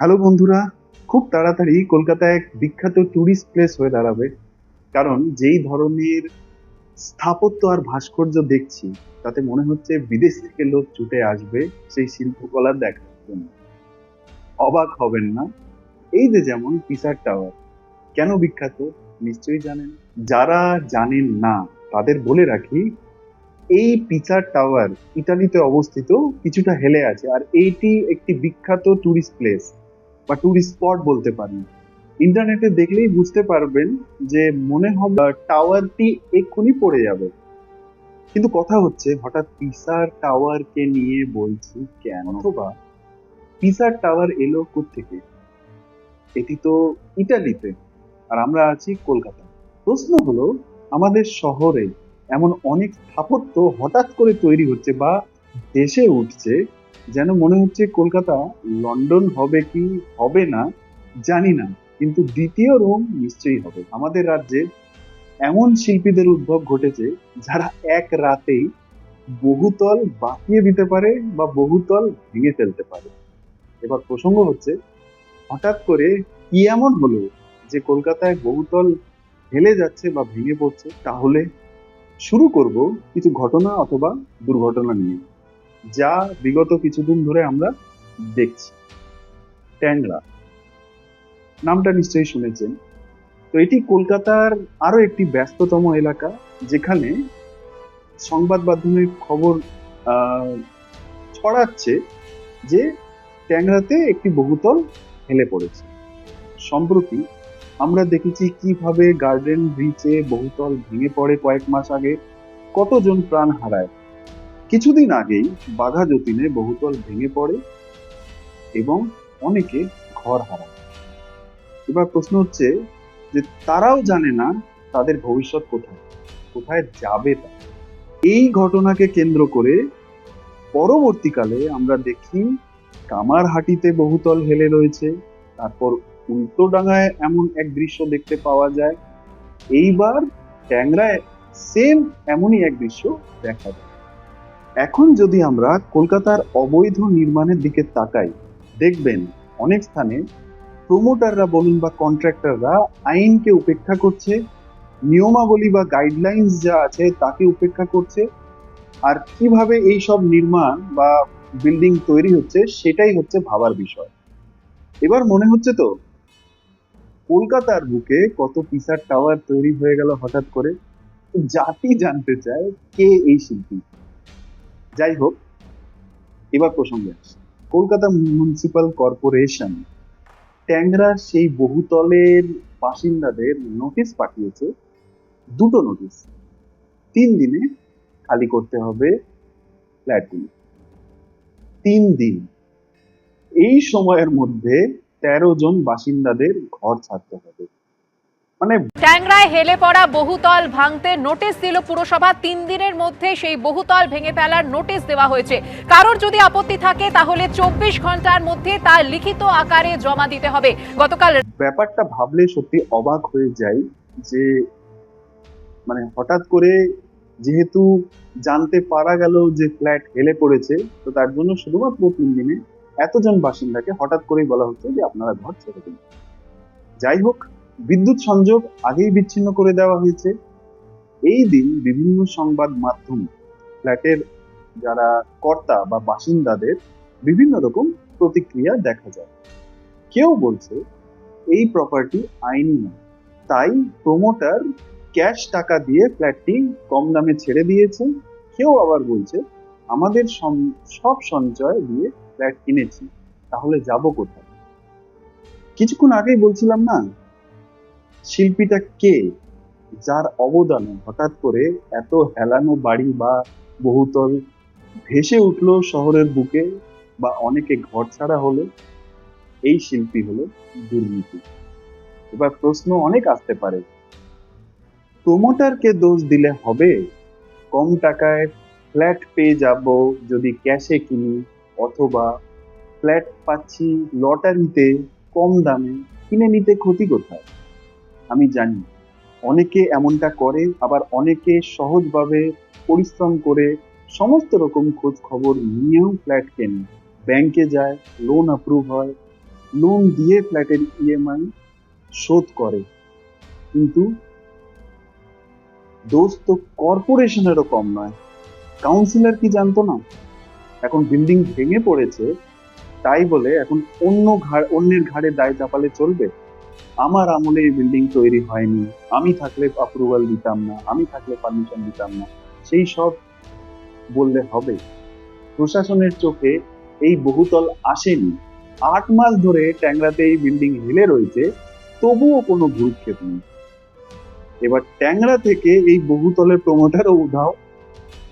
Hello বন্ধুরা, খুব তাড়াতাড়ি কলকাতা এক বিখ্যাত ট্যুরিস্ট প্লেস হয়ে দাঁড়াবে। কারণ যেই ধরনের স্থাপত্য আর ভাস্কর্য দেখছি, তাতে মনে হচ্ছে বিদেশ থেকে লোক ছুটে আসবে সেই শিল্পকলা দেখার জন্য। অবাক হবেন না? এই যে যেমন পিসার টাওয়ার কেন বিখ্যাত? নিশ্চয়ই জানেন। যারা জানেন না, তাদের বলে রাখি, এই পিসার টাওয়ার ইটালিতে অবস্থিত কিছুটা হেলে আছে, আর এইটি একটি বিখ্যাত ট্যুরিস্ট প্লেস বা ট্যুরিস্ট স্পট বলতে পারেন ইন্টারনেটে দেখলেই বুঝতে পারবেন যে মনে হবে টাওয়ারটি এক্ষুনি পড়ে যাবে। কিন্তু কথা হচ্ছে, হঠাৎ পিসার টাওয়ারকে নিয়ে বলছি কেন? অথবা পিসার টাওয়ার এলো থেকে এটি তো ইটালিতে আর আমরা আছি কলকাতা। প্রশ্ন হলো, আমাদের শহরে এমন অনেক স্থাপত্য হঠাৎ করে তৈরি হচ্ছে বা দেশে উঠছে যেন মনে হচ্ছে কলকাতা লন্ডন হবে কি হবে না, জানি না। কিন্তু দ্বিতীয় রোম নিশ্চয়ই হবে। আমাদের রাজ্যে এমন শিল্পীদের উদ্ভব ঘটেছে যারা এক রাতেই বহুতল বাঁকিয়ে দিতে পারে বা বহুতল ভেঙে ফেলতে পারে। এবার প্রসঙ্গ হচ্ছে, হঠাৎ করে কি এমন হলো যে কলকাতায় বহুতল হেলে যাচ্ছে বা ভেঙে পড়ছে? তাহলে শুরু করব কিছু ঘটনা অথবা দুর্ঘটনা নিয়ে। যা বিগত কিছুদিন ধরে আমরা দেখছি। ট্যাংরা। নামটা নিশ্চয়ই শুনেছেন। তো এটি কলকাতার আরও একটি ব্যস্ততম এলাকা, যেখানে সংবাদ মাধ্যমের খবর ছড়াচ্ছে যে ট্যাংরাতে একটি বহুতল হেলে পড়েছে। সম্প্রতি আমরা দেখেছি কীভাবে গার্ডেন ব্রিজে বহুতল ভেঙে পড়ে কয়েক মাস আগে কতজন প্রাণ হারায়। কিছুদিন আগেই বাঘা যতীনে বহুতল ভেঙে পড়ে এবং অনেকে ঘর হারায়। এবার প্রশ্ন হচ্ছে যে তারাও জানে না তাদের ভবিষ্যৎ কোথায় কোথায় যাবে তা এই ঘটনাকে কেন্দ্র করে পরবর্তীকালে আমরা দেখি কামারহাটিতে বহুতল হেলে রয়েছে, তারপর উল্টোডাঙায় এমন এক দৃশ্য দেখতে পাওয়া যায়। এইবার ট্যাংরায় সেম এমনই এক দৃশ্য দেখা যায়। এখন যদি আমরা কলকাতার অবৈধ নির্মাণের দিকে তাকাই, দেখবেন অনেক স্থানে প্রমোটাররা বলুন বা কন্ট্রাক্টররা আইনকে উপেক্ষা করছে, নিয়মাবলী বা গাইডলাইন্স যা আছে তাকে উপেক্ষা করছে, আর কীভাবে এই সব নির্মাণ বা বিল্ডিং তৈরি হচ্ছে সেটাই হচ্ছে ভাবার বিষয়। এবার মনে হচ্ছে তো, কলকাতার বুকে কত পিসার টাওয়ার তৈরি হয়ে গেল হঠাৎ করে জাতি জানতে চায় কে এই শিল্পী? যাই হোক এবার প্রসঙ্গে আসি। কলকাতা মিউনিসিপাল কর্পোরেশন ট্যাংরা সেই বহুতলের বাসিন্দাদের নোটিশ পাঠিয়েছে, দুটো নোটিশ তিন দিনে খালি করতে হবে ফ্ল্যাটগুলো তিন দিন। এই সময়ের মধ্যে তেরো জন বাসিন্দাদের ঘর ছাড়তে হবে। মানে ট্যাংরায় হেলে পড়া বহুতল ভাঙতে নোটিশ দিল পুরসভা। তিন দিনের মধ্যে সেই বহুতল ভেঙে ফেলার নোটিশ দেওয়া হয়েছে। কারোর যদি আপত্তি থাকে তাহলে চব্বিশ ঘণ্টার মধ্যে তা লিখিত আকারে জমা দিতে হবে। গতকাল ব্যাপারটা ভাবলে সত্যি অবাক হয়ে যাই যে মানে হঠাৎ করে যেহেতু জানতে পারা গেল যে ফ্ল্যাট হেলে পড়েছে তো তার জন্য শুধুমাত্র তিন দিনে এতজন বাসিন্দাকে হঠাৎ করেই বলা হচ্ছে যে আপনারা ঘর ছেড়ে দিন। যাই হোক বিদ্যুৎ সংযোগ আগেই বিচ্ছিন্ন করে দেওয়া হয়েছে। এই দিন বিভিন্ন সংবাদ মাধ্যম, ফ্ল্যাটের যারা কর্তা বা বাসিন্দাদের বিভিন্ন রকম প্রতিক্রিয়া দেখা যায়। কেউ বলছে, এই প্রপার্টি আইনি নয়। তাই প্রমোটার ক্যাশ টাকা দিয়ে ফ্ল্যাটটি কম দামে ছেড়ে দিয়েছে। কেউ আবার বলছে, আমাদের সব সঞ্চয় দিয়ে ফ্ল্যাট কিনেছি, তাহলে যাব কোথায়? কিছুক্ষণ আগেই বলছিলাম না শিল্পীটা কে? যার অবদানে হঠাৎ করে এত হেলানো বাড়ি বা বহুতল ভেসে উঠল শহরের বুকে বা অনেকে ঘর ছাড়া হলো, এই শিল্পী হলো দুর্নীতি। এবার প্রশ্ন অনেক আসতে পারে। প্রমোটারকে দোষ দিলে হবে? কম টাকায় ফ্ল্যাট পেয়ে যাব যদি ক্যাশে কিনি, অথবা ফ্ল্যাট পাচ্ছি লটারিতে কম দামে কিনে নিতে ক্ষতি কোথায়? আমি জানি। অনেকে এমনটা করে, আবার অনেকে সহজভাবে পরিশ্রম করে সমস্ত রকম খোঁজ খবর নিয়েও ফ্ল্যাট কেনে। ব্যাংকে যায় লোন অ্যাপ্রুভ হয় লোন দিয়ে ফ্ল্যাটের ইএমআই শোধ করে। কিন্তু দোষ তো কর্পোরেশনেরও কম নয়। কাউন্সিলর কি জানতো না? এখন বিল্ডিং ভেঙে পড়েছে, তাই বলে এখন অন্য ঘাড় অন্যের ঘাড়ে দায় চাপালে চলবে? আমার আমলে এই বিল্ডিং তৈরি হয়নি। আমি থাকলে অ্যাপ্রুভাল দিতাম না, আমি থাকলে পারমিশন দিতাম না। সেই সব বললে হবে। প্রশাসনের চোখে এই বহুতল আসেনি। আট মাস ধরে ট্যাংরাতে এই বিল্ডিং হেলে রয়েছে, তবুও কোনো ভ্রুক্ষেপ নেই। এবার ট্যাংরা থেকে এই বহুতলের প্রমোটারও উধাও।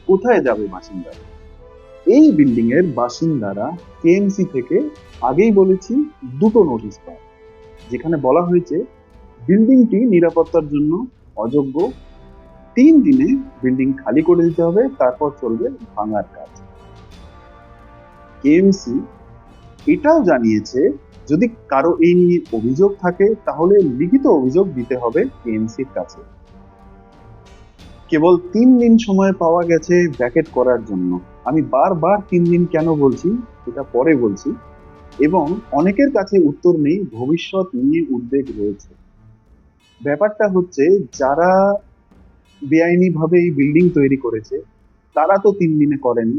কোথায় যাবে বাসিন্দারা এই বিল্ডিং এর বাসিন্দারা কেএমসি থেকে আগেই বলেছি, দুটো নোটিশ পায়। যেখানে বলা হয়েছে, বিল্ডিংটি নিরাপত্তার জন্য অযোগ্য। তিন দিনে বিল্ডিং খালি করে দিতে হবে, তারপর চলবে ভাঙার কাজ। কেএমসি এটাও জানিয়েছে, যদি কারও এই নিয়ে অভিযোগ থাকে, তাহলে লিখিত অভিযোগ দিতে হবে কেএমসির কাছে। কেবল তিন দিন সময় পাওয়া গেছে ব্যাকেট করার জন্য। আমি বারবার তিন দিন কেন বলছি এটা পরে বলছি। এবং অনেকের কাছে উত্তর নেই, ভবিষ্যৎ নিয়ে উদ্বেগ রয়েছে। ব্যাপারটা হচ্ছে, যারা বেআইনি ভাবে এই বিল্ডিং তৈরি করেছে, তারা তো তিন দিনে করেনি।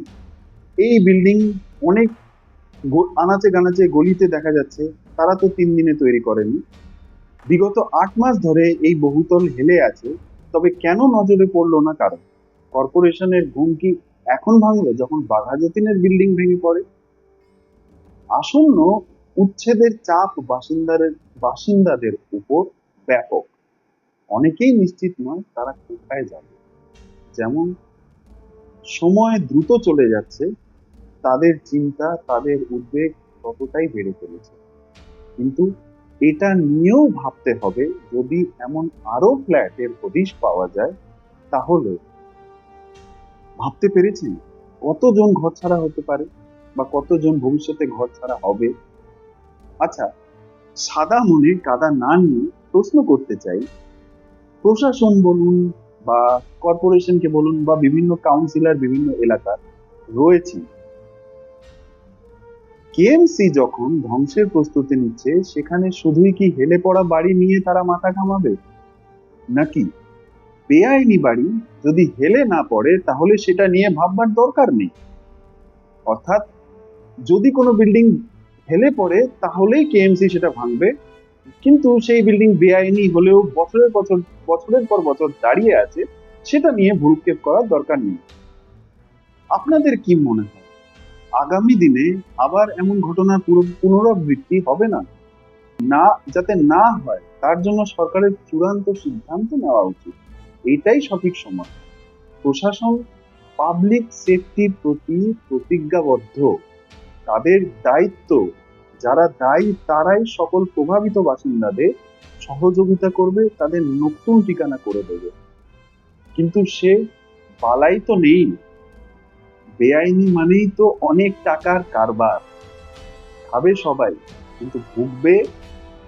এই বিল্ডিং অনেক আনাচে গানাচে গলিতে দেখা যাচ্ছে, তারা তো তিন দিনে তৈরি করেনি। বিগত আট মাস ধরে এই বহুতল হেলে আছে, তবে কেন নজরে পড়ল না কারণ কর্পোরেশনের ঘুমকি এখন ভাঙলো যখন বাঘা যতীনের বিল্ডিং ভেঙে পড়ে আসন্ন উচ্ছেদের চাপ বাসিন্দাদের বাসিন্দাদের উপর ব্যাপক। অনেকেই নিশ্চিত নয় তারা কোথায় যাবে। যেমন, সময় দ্রুত চলে যাচ্ছে, তাদের চিন্তা, তাদের উদ্বেগ ততটাই বেড়ে চলেছে। কিন্তু এটা নিয়েও ভাবতে হবে, যদি এমন আরও ফ্ল্যাটের হদিশ পাওয়া যায়, তাহলে ভাবতে পেরেছেন? কতজন ঘর ছাড়া হতে পারে? বা কতজন ভবিষ্যতে ঘর ছাড়া হবে? আচ্ছা সাদা মনে কাদা না নিয়ে প্রশ্ন করতে চাই। প্রশাসন বলুন বা কর্পোরেশনকে বলুন বা বিভিন্ন কাউন্সিলর বিভিন্ন এলাকার রয়েছে। কেএমসি যখন ধ্বংসের প্রস্তুতি নিচ্ছে, সেখানে শুধুই কি হেলে পড়া বাড়ি নিয়ে তারা মাথা ঘামাবে? নাকি বেআইনি বাড়ি যদি হেলে না পড়ে, তাহলে সেটা নিয়ে ভাববার দরকার নেই? অর্থাৎ যদি কোনো বিল্ডিং হেলে পড়ে, তাহলেই কেএমসি সেটা ভাঙবে। কিন্তু সেই বিল্ডিং বেআইনি হলেও বছরের বছর, বছরের পর বছর দাঁড়িয়ে আছে, সেটা নিয়ে ভুরুক্ষেপ করার দরকার নেই। আপনাদের কি মনে হয়? আগামী দিনে আবার এমন ঘটনার পুরো- পুনরাবৃত্তি হবে না? না, যাতে না হয়, তার জন্য সরকারের চূড়ান্ত সিদ্ধান্ত নেওয়া উচিত। এটাই সঠিক সময়। প্রশাসন পাবলিক সেফটির প্রতি প্রতিজ্ঞাবদ্ধ। তাদের দায়িত্ব, যারা দায়ী তারাই সকল প্রভাবিত বাসিন্দাদের সহযোগিতা করবে, তাদের নতুন ঠিকানা করে দেবে। কিন্তু সে বালাই তো নেই। বেআইনি মানেই তো অনেক টাকার কারবার। খাবে সবাই, কিন্তু ভুগবে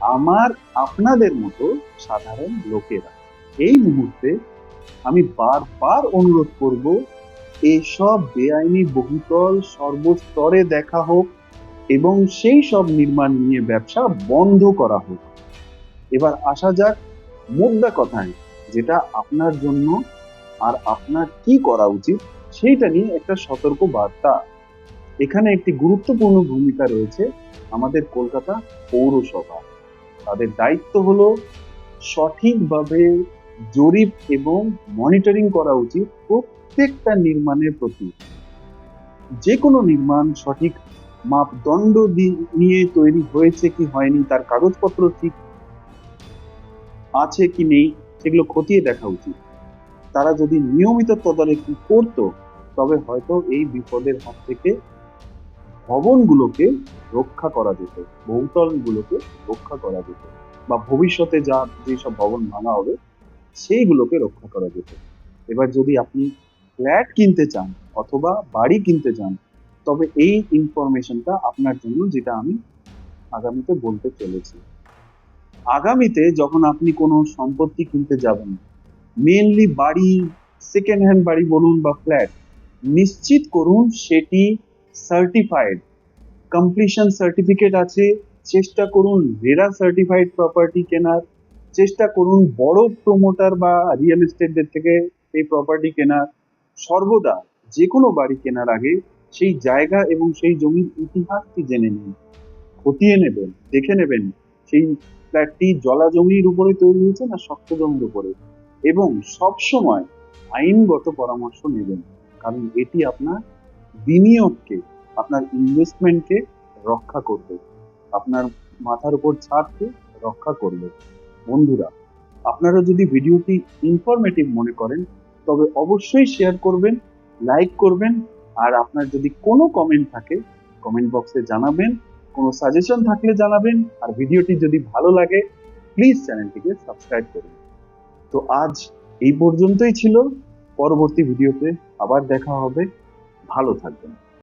আমার, আপনাদের মতো সাধারণ লোকেরা। এই মুহূর্তে আমি বারবার অনুরোধ করব এইসব বেআইনি বহুতল সর্বস্তরে দেখা হোক এবং সেই সব নির্মাণ নিয়ে ব্যবসা বন্ধ করা হোক। এবার আসা যাক মুদ্রা কথায়, যেটা আপনার জন্য আর আপনার কি করা উচিত সেইটা নিয়ে একটা সতর্ক বার্তা। এখানে একটি গুরুত্বপূর্ণ ভূমিকা রয়েছে আমাদের কলকাতা পৌরসভা। তাদের দায়িত্ব হলো সঠিকভাবে জরিপ এবং মনিটরিং করা উচিত প্রত্যেকটা নির্মাণের প্রতি যে কোনো নির্মাণ সঠিক মাপদণ্ড নিয়ে তৈরি হয়েছে কি হয়নি, তার কাগজপত্র ঠিক আছে কি নেই, সেগুলো খতিয়ে দেখা উচিত। তারা যদি নিয়মিত তদারকি করত, তবে হয়তো এই বিপদের হাত থেকে ভবনগুলোকে রক্ষা করা যেত বহুতলগুলোকে রক্ষা করা যেত, বা ভবিষ্যতে যা যেসব ভবন ভাঙা হবে, সেইগুলোকে রক্ষা করা যেত। এবার যদি আপনি ফ্ল্যাট কিনতে চান অথবা বাড়ি কিনতে চান, তবে এই ইনফরমেশনটা আপনার জন্য যেটা আমি আগামীতে বলতে চলেছি। আগামীতে যখন আপনি কোনো সম্পত্তি কিনতে যাবেন মেনলি বাড়ি সেকেন্ড হ্যান্ড বাড়ি বলুন বা ফ্ল্যাট নিশ্চিত করুন সেটি সার্টিফাইড কমপ্লিশন সার্টিফিকেট আছে, চেষ্টা করুন রেরা সার্টিফাইড প্রপার্টি কেনার, চেষ্টা করুন বড় প্রমোটার বা রিয়েল এস্টেটদের থেকে এই প্রপার্টি কেনার সর্বদা যে কোনো বাড়ি কেনার আগে সেই জায়গা এবং সেই জমির ইতিহাসটি জেনে নিন। খতিয়ে নেবেন, দেখে নেবেন সেই ফ্ল্যাটটি জলা জমির উপরে তৈরি হয়েছে না শক্ত জমির উপরে। এবং সব সময় আইনগত পরামর্শ নেবেন, কারণ এটি আপনার বিনিয়োগকে, আপনার ইনভেস্টমেন্টকে রক্ষা করবে। আপনার মাথার উপর ছাদকে রক্ষা করবে। বন্ধুরা, আপনারা যদি ভিডিওটি ইনফরমেটিভ মনে করেন তবে অবশ্যই শেয়ার করবেন লাইক করবেন, আর আপনার যদি কোনো কমেন্ট থাকে কমেন্ট বক্সে জানাবেন, কোনো সাজেশন থাকলে জানাবেন, আর ভিডিওটি যদি ভালো লাগে প্লিজ চ্যানেলটিকে সাবস্ক্রাইব করুন। তো আজ এই পর্যন্তই ছিল, পরবর্তী ভিডিওতে আবার দেখা হবে। ভালো থাকবেন।